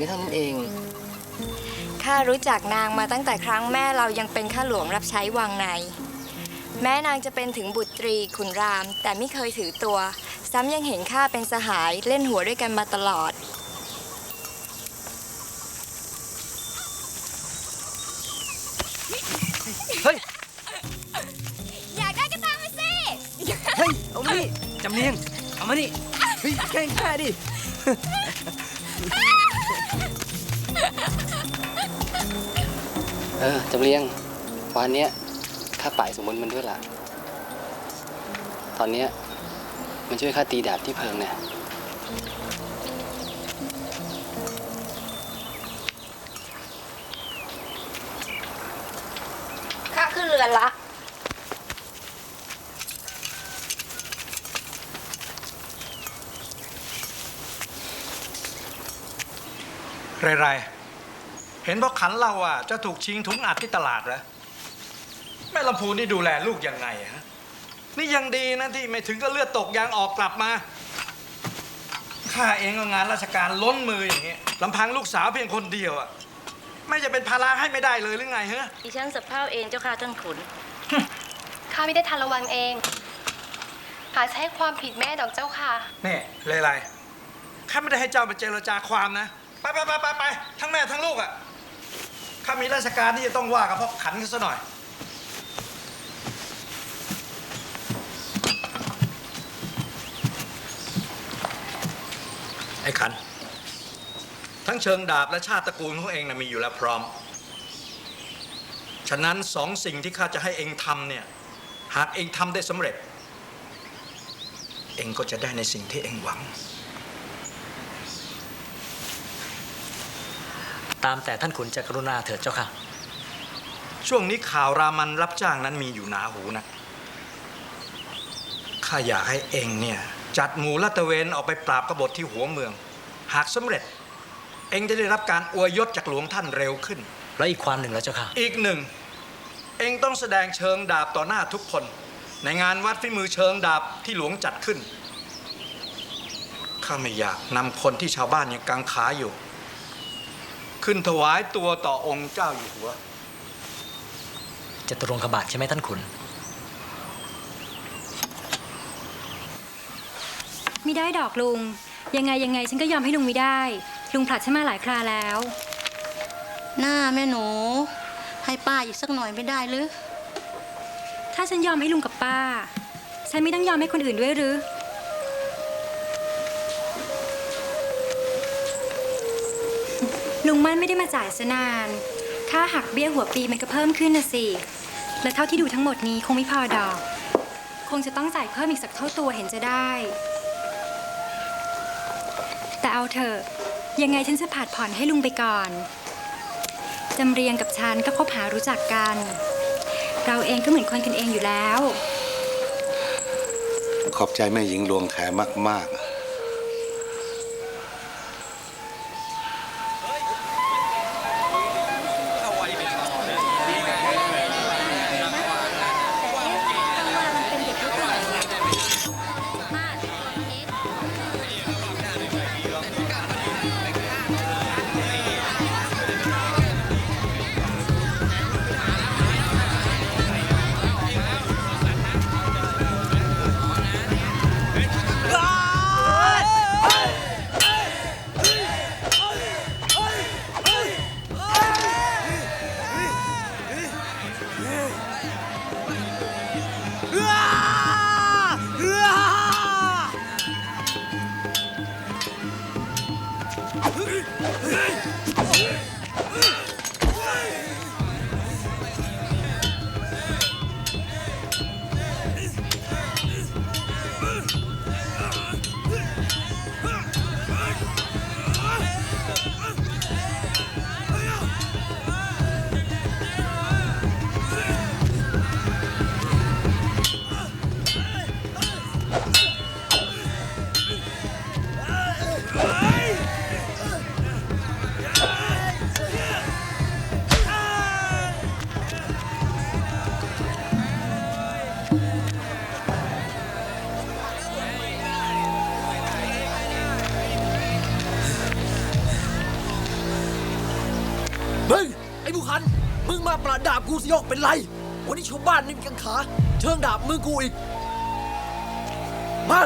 ก็เท่านั้นเองข้ารู้จักนางมาตั้งแต่ครั้งแม่เรายังเป็นข้าหลวงรับใช้วังใน แม้นางจะเป็นถึงบุตรีขุนราม แต่ไม่เคยถือตัว ซ้ำยังเห็นข้าเป็นสหายเล่นหัวด้วยกันมาตลอด เฮ้ย อยากได้ก็ตามมาสิ เฮ้ย เอามานี่จำเนียง เอามานี่ เฮ้ยแกล้งข้าดิ เออจำเรียงวันเนี้ยข้าป่ายสมมติมันด้วยล่ะ ตอนเนี้ยมันช่วยข้าตีดาบที่เพิงเนี่ยข้าขึ้นเรือนละ ไรๆเห็นบอกขันเราอะจะถูกชิงถุงอัดที่ตลาดเหรอแม่ลำพูนี่ดูแลลูกยังไงฮะนี่ยังดีนะที่ไม่ถึงก็เลือดตกยางออกกลับมาข้าเองก็งานราชการล้นมืออย่างเงี้ยลำพังลูกสาวเพียงคนเดียวอะไม่จะเป็นภาระให้ไม่ได้เลยหรือไงฮะดิฉันสะเพร่าเองเจ้าค่ะท่านขุน ข้าไม่ได้ทันระวังเอง หาใช้ความผิดแม่ดอกเจ้าค่ะ นี่ไรๆข้าไม่ได้ให้เจ้าไปเจรจาความนะ ไปไปไปไปไปทั้งแม่ทั้งลูกอะข้ามีราชการที่จะต้องว่ากับพ่อขันกันซะหน่อย ไอ้ขัน ทั้งเชิงดาบและชาติตระกูลของเองนะมีอยู่แล้วพร้อม ฉะนั้นสองสิ่งที่ข้าจะให้เองทำเนี่ย หากเองทำได้สำเร็จ เองก็จะได้ในสิ่งที่เองหวัง ตามแต่ท่านขุนจะกรุณาเถิดเจ้าค่ะ ช่วงนี้ข่าวรามันรับจ้างนั้นมีอยู่หนาหูนะข้าอยากให้เองเนี่ยจัดหมู่ลาดตระเวนออกไปปราบกบฏที่หัวเมือง หากสำเร็จ เองจะได้รับการอวยยศจากหลวงท่านเร็วขึ้น แล้วอีกความหนึ่งแล้วเจ้าค่ะ อีกหนึ่ง เองต้องแสดงเชิงดาบต่อหน้าทุกคน ในงานวัดฝีมือเชิงดาบที่หลวงจัดขึ้นข้าไม่อยากนำคนที่ชาวบ้านยังกังขาอยู่ ขึ้นถวายตัวต่อองค์เจ้าอยู่หัวจะตรงขบาทใช่ไหมท่านขุน ไม่ได้ดอกลุง ยังไงยังไงฉันก็ยอมให้ลุงไม่ได้ ลุงผลัดฉันมาหลายคราแล้ว หน้าแม่หนู ให้ป้าอีกสักหน่อยไม่ได้หรือ ถ้าฉันยอมให้ลุงกับป้า ฉันไม่ต้องยอมให้คนอื่นด้วยหรือ ลุงมั่นไม่ได้มาจ่ายซะนาน ค่าหักเบี้ยหัวปีมันก็เพิ่มขึ้นนะสิ และเท่าที่ดูทั้งหมดนี้คงไม่พอดอก คงจะต้องจ่ายเพิ่มอีกสักเท่าตัวเห็นจะได้ แต่เอาเถอะยังไงฉันจะผัดผ่อนให้ลุงไปก่อน จำเรียงกับฉันก็คบหารู้จักกัน เราเองก็เหมือนคนกันเองอยู่แล้ว ขอบใจแม่หญิงหลวงแขมาก กูสิโยเป็นไร วันนี้ชาวบ้านนี่มีกังขา เชิงดาบมือกูอีก มา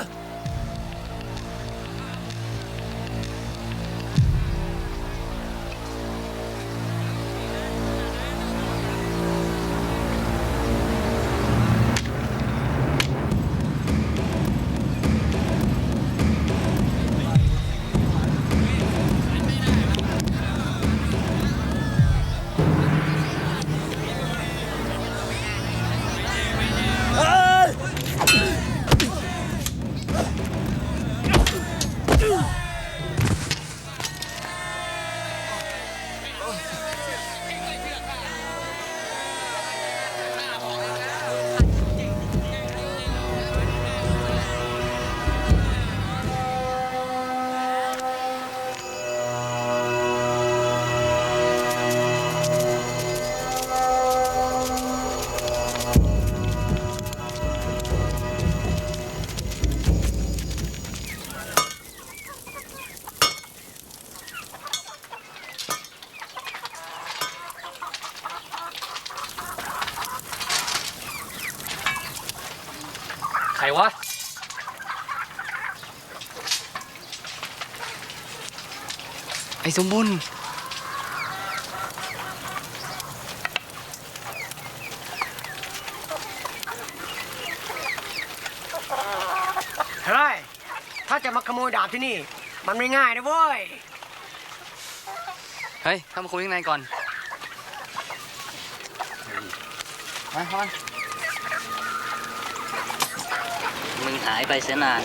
ไอ้สมบุญเฮ้ย ถ้าจะมาขโมยดาบที่นี่ มันไม่ง่ายนะเว้ย เฮ้ยเข้ามาคุยข้างในก่อนมาฮอนมึงหายไปเสียนาน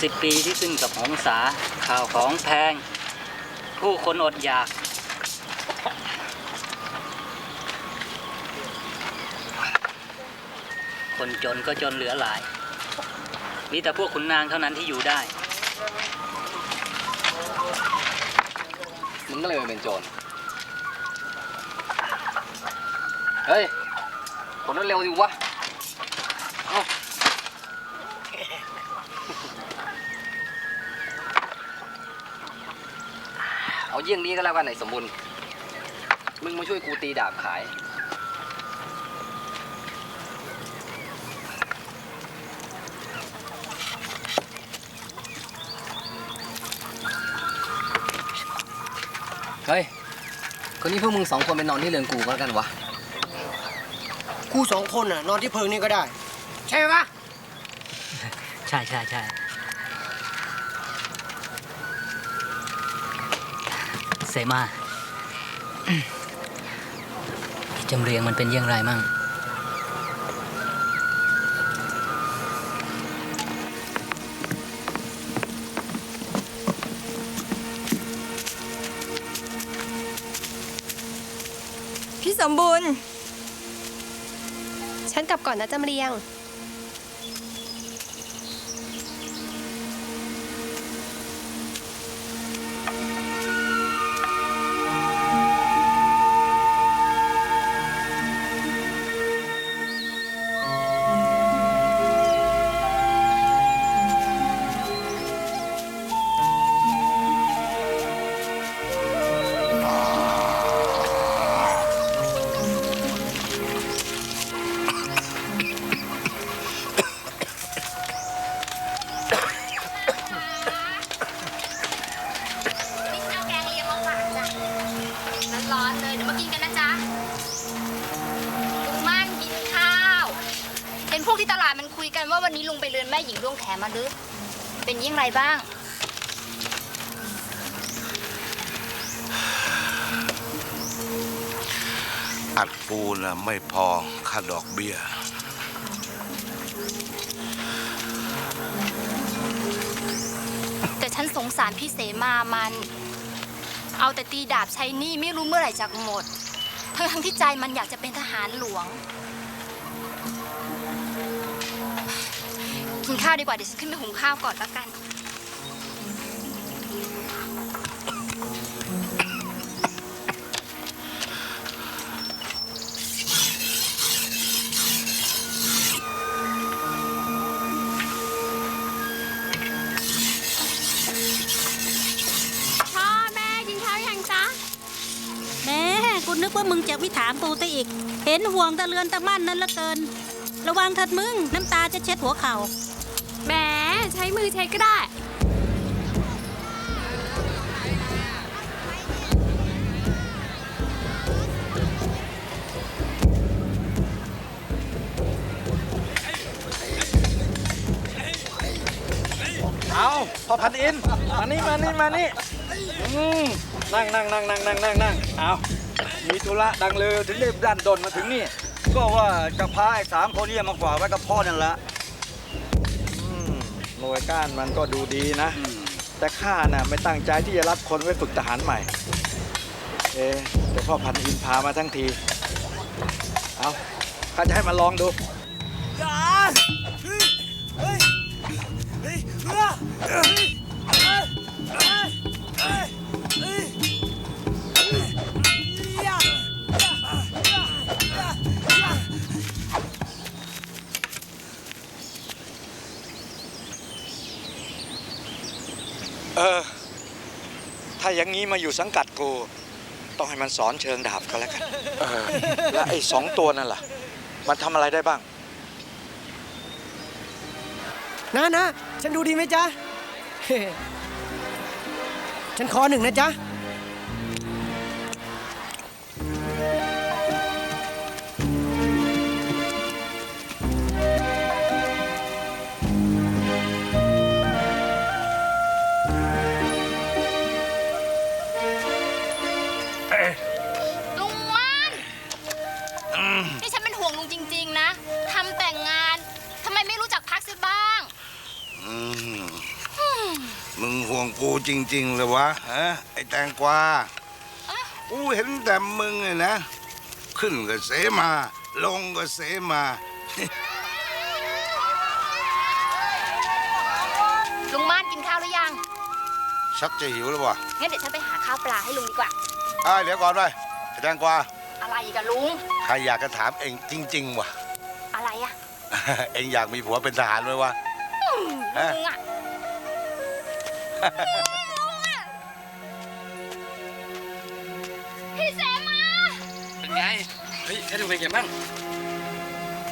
สิบปีที่ขึ้นกับหงสาข่าวของแพง ผู้คนอดอยาก คนจนก็จนเหลือหลาย มีแต่พวกขุนนางเท่านั้นที่อยู่ได้ มึงก็เลยมาเป็นโจร เฮ้ยผลเร็วๆดิวะ เอาเยี่ยงนี้ก็แล้วกันไอ้สมบุญมึงมาช่วยกูตีดาบขาย เฮ้ย คนนี้พวกมึงสองคนไปนอนที่เรือนกูก็แล้วกันวะ กูสองคนน่ะนอนที่เพิงนี่ก็ได้ ใช่ไหมวะ ใช่ใช่ใช่ เสมาจำเรียงมันเป็นอยังไรมั่ง พี่สมบูรณ์ ฉันกลับก่อนนะจำเรียง แม่หญิงดวงแขมาหรือเป็นยิ่งไรบ้าง อัดปูนะไม่พอค่าดอกเบี้ย แต่ฉันสงสารพี่เสมามัน เอาแต่ตีดาบใช้หนี้ไม่รู้เมื่อไหร่จะหมดทั้งทั้งๆที่ใจมันอยากจะเป็นทหารหลวง กินข้าวดีกว่าเดี๋ยวฉันขึ้นไปหุงข้าวก่อนแล้วกัน พ่อแม่กินข้าวยังจ๊ะแม่กูนึกว่ามึงจะวิถามกูซะอีก เห็นห่วงตะเลือนตะมั่นนั่นละเกิน ระวังเถิดมึง น้ำตาจะเช็ดหัวเข่า แหมใช้มือเช็ดก็ได้ เอาพอพันอิน มานี่มานี่มานี่อืมนั่งนั่งนั่งนั่งนั่งนั่งนั่งเอามีธุระดังเลยถึงได้ดันดนมาถึงนี่ ก็ว่าจะพาไอ้สามคนนี้มากว่าไว้กับพ่อนั่นแหละ มหน่วยก้านมันก็ดูดีนะ แต่ข้าน่ะไม่ตั้งใจที่จะรับคนไว้ฝึกทหารใหม่ เอ๊ะแต่พ่อพันอินพามาทั้งที เอาข้าจะให้มาลองดู อย่างนี้มาอยู่สังกัดกู ต้องให้มันสอนเชิงดาบก็แล้วกันเออแล้วไอ้สองตัวนั่นล่ะ มันทำอะไรได้บ้าง นะนะฉันดูดีไหมจ๊ะ ฉันขอหนึ่งนะจ๊ะ จริงๆเลยวะฮะไอ้แตงกวากูเห็นแต่มึงไงนะ ขึ้นก็เสมา ลงก็เสมาลุงม่านกินข้าวหรือยัง ชักจะหิวแล้ววะงั้นเดี๋ยวฉันไปหาข้าวปลาให้ลุงดีกว่าอ่าเดี๋ยวก่อนไปไอ้แตงกวาอะไรอีกอะลุงใครอยากจะถามเองจริง ๆวะอะไรอะ เองอยากมีผัวเป็นทหารไหมวะฮะลุงอะ พี่เสมาเป็นไง เฮ้ยแค่ดูเป็นไงบ้าง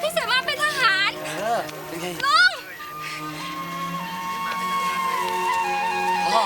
พี่เสมาเป็นทหาร เออ เป็นไงลุงพ่อ